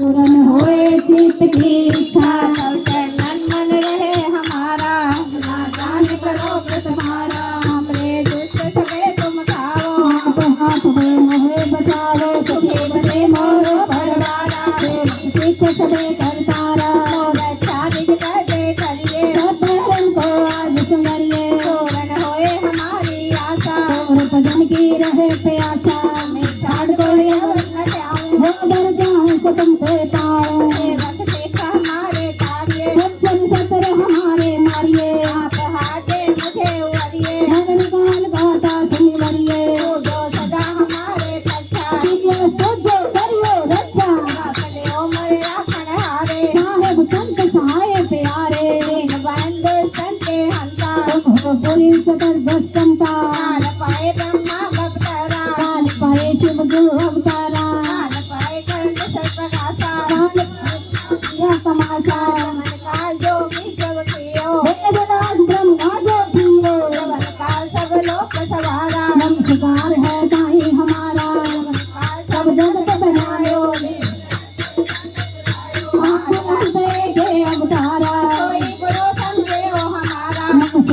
पूरन होए चित की। వసంతా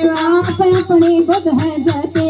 सेवा पर अपने बुध है जैसे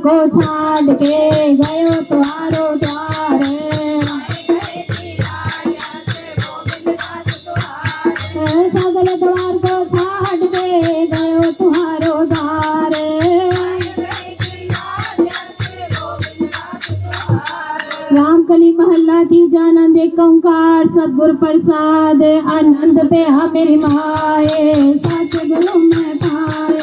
को छाड़ के गयो तुहारो द्वार। सगल द्वार को छाड़ के गयो द्वार। रामकली महल्ला जी जानंद ओंकार सदगुर प्रसाद, आनंद पे हमें माए। सच गुरु में पाए।